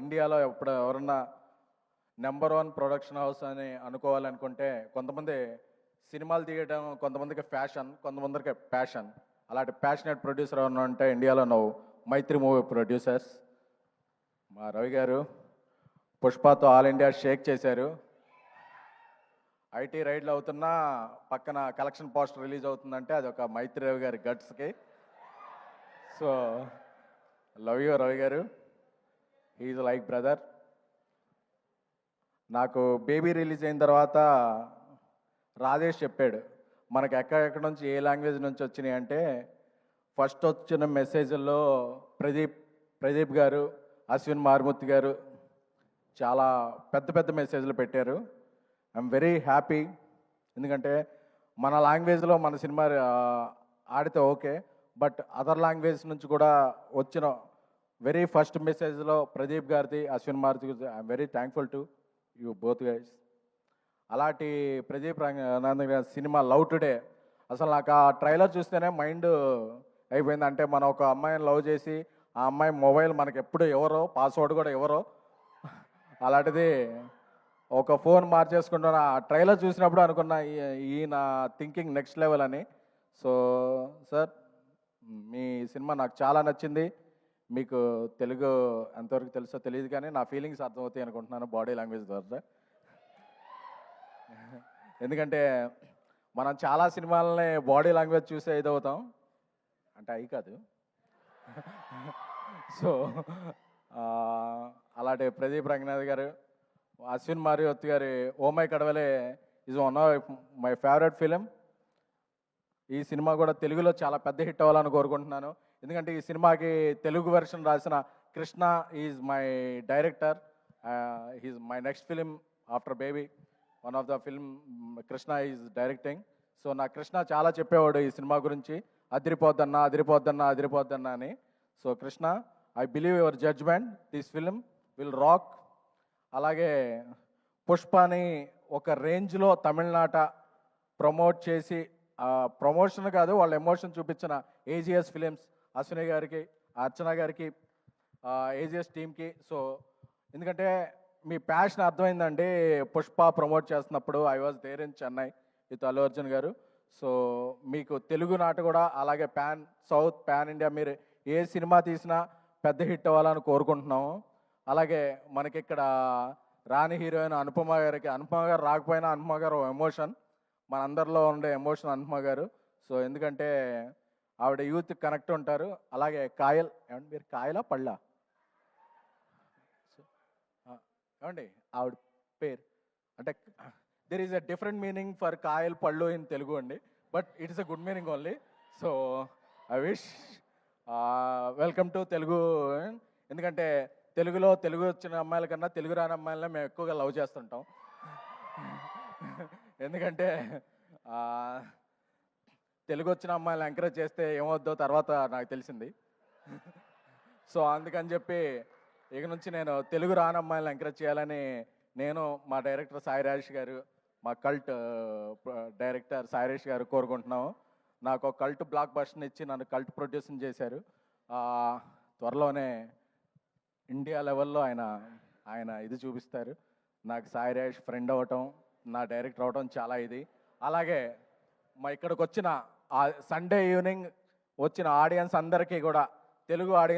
ఇండియాలో ఎప్పుడు ఎవరన్నా నెంబర్ వన్ ప్రొడక్షన్ హౌస్ అని అనుకోవాలనుకుంటే కొంతమంది సినిమాలు తీయడం కొంతమందికి ఫ్యాషన్ కొంతమందికి ప్యాషన్. అలాంటి ప్యాషనెట్ ప్రొడ్యూసర్ ఎవరన్నా ఉంటే ఇండియాలో నువ్వు మైత్రి మూవీ ప్రొడ్యూసర్స్. మా రవి గారు పుష్పతో ఆల్ ఇండియా షేక్ చేశారు. ఐటీ రైడ్లు అవుతున్నా పక్కన కలెక్షన్ పోస్టర్ రిలీజ్ అవుతుందంటే అది ఒక మైత్రి రవి గారి గట్స్కి. సో లవ్ యూ రవి గారు. ఈజ్ లైక్ బ్రదర్ నాకు బేబీ రిలీజ్ అయిన తర్వాత రాజేష్ చెప్పాడు మనకు ఎక్కడెక్కడ నుంచి ఏ లాంగ్వేజ్ నుంచి వచ్చినాయి అంటే ఫస్ట్ వచ్చిన మెసేజ్ల్లో ప్రదీప్ ప్రదీప్ గారు అశ్విన్ మారుమూర్తి గారు చాలా పెద్ద పెద్ద మెసేజ్లు పెట్టారు. ఐఎమ్ వెరీ హ్యాపీ ఎందుకంటే మన లాంగ్వేజ్లో మన సినిమా ఆడితే ఓకే బట్ అదర్ లాంగ్వేజ్ నుంచి కూడా వచ్చిన వెరీ ఫస్ట్ మెసేజ్లో ప్రదీప్ గారిది Ashwin Maruthi I'm very thankful to you both guys అలాంటి ప్రదీప్ రంగనాథన్ గారి సినిమా లవ్ టుడే అసలు నాకు ఆ ట్రైలర్ చూస్తేనే మైండ్ అయిపోయింది. అంటే మనం ఒక అమ్మాయిని లవ్ చేసి ఆ అమ్మాయి మొబైల్ మనకి ఎప్పుడు ఎవరో పాస్వర్డ్ కూడా ఎవరో అలాంటిది ఒక ఫోన్ మార్చేసుకుంటున్న. ఆ ట్రైలర్ చూసినప్పుడు అనుకున్న ఈ- ఈయన థింకింగ్ నెక్స్ట్ లెవెల్ అని. సో సార్ మీ సినిమా నాకు చాలా నచ్చింది. మీకు తెలుగు ఎంతవరకు తెలుసో తెలియదు కానీ నా ఫీలింగ్స్ అర్థమవుతాయి అనుకుంటున్నాను బాడీ లాంగ్వేజ్ ద్వారా. ఎందుకంటే మనం చాలా సినిమాలని బాడీ లాంగ్వేజ్ చూసే ఇదవుతాం. అంటే అయి కాదు. సో అలాంటి ప్రదీప్ రంగనాథ్ గారు అశ్విన్ మారియోత్ గారి oh my Kadavule is one of my favourite film ఈ సినిమా కూడా తెలుగులో చాలా పెద్ద హిట్ అవ్వాలని కోరుకుంటున్నాను. ఎందుకంటే ఈ సినిమాకి తెలుగు వెర్షన్ రాసిన Krishna is my director he's my next film after Baby one of the film Krishna is directing so నా కృష్ణ చాలా చెప్పేవాడు ఈ సినిమా గురించి. అదిరిపోద్దన్నా అదిరిపోద్దన్నా అదిరిపోద్దన్నా అని. So Krishna I believe your judgment this film will rock అలాగే పుష్పని ఒక రేంజ్లో తమిళనాట ప్రమోట్ చేసి ప్రమోషన్ కాదు వాళ్ళ ఎమోషన్ చూపించిన ఏజిఎస్ ఫిలిమ్స్ అశ్విని గారికి అర్చన గారికి ఏజిఎస్ టీమ్కి. సో ఎందుకంటే మీ ప్యాషన్ అర్థమైందండి. పుష్ప ప్రమోట్ చేస్తున్నప్పుడు I was there in Chennai with Allu Arjun గారు. సో మీకు తెలుగు నాట కూడా అలాగే ప్యాన్ సౌత్ ప్యాన్ ఇండియా మీరు ఏ సినిమా తీసినా పెద్ద హిట్ అవ్వాలని కోరుకుంటున్నాము. అలాగే మనకి ఇక్కడ రాణి హీరోయిన్ అనుపమ గారికి అనుపమ గారు రాకపోయినా అనుపమ గారు ఎమోషన్. మనందరిలో ఉండే ఎమోషన్ అనుపమ గారు. సో ఎందుకంటే ఆవిడ యూత్ కనెక్ట్ ఉంటారు. అలాగే కాయల్ ఏమండి మీరు కాయలా పళ్ళా? ఏమండి? ఆవిడ పేరు. అంటే there is a different meaning for Kayal పళ్ళు ఇన్ తెలుగు అండి. But it is a good meaning only so I wish welcome to Telugu ఎందుకంటే తెలుగులో తెలుగు వచ్చిన అమ్మాయిల కన్నా తెలుగు రాని అమ్మాయిలనే మేము ఎక్కువగా లవ్ చేస్తుంటాం. ఎందుకంటే తెలుగు వచ్చిన అమ్మాయిలు ఎంకరేజ్ చేస్తే ఏమవుద్దో తర్వాత నాకు తెలిసింది. సో అందుకని చెప్పి ఇక నుంచి నేను తెలుగు రాని అమ్మాయిలను ఎంకరేజ్ చేయాలని నేను మా డైరెక్టర్ సాయి రాజేష్ గారు మా కల్ట్ డైరెక్టర్ సాయి రాజేష్ గారు కోరుకుంటున్నాము. నాకు ఒక కల్ట్ బ్లాక్ బస్ట్ని ఇచ్చి నన్ను కల్ట్ ప్రొడ్యూసింగ్ చేశారు. త్వరలోనే ఇండియా లెవెల్లో ఆయన ఆయన ఇది చూపిస్తారు. నాకు సాయి రాజేష్ ఫ్రెండ్ అవ్వటం నా డైరెక్టర్ అవ్వటం చాలా ఇది. అలాగే మా ఇక్కడికి వచ్చిన సండే ఈవినింగ్ వచ్చిన ఆడియన్స్ అందరికీ కూడా తెలుగు ఆడియన్స్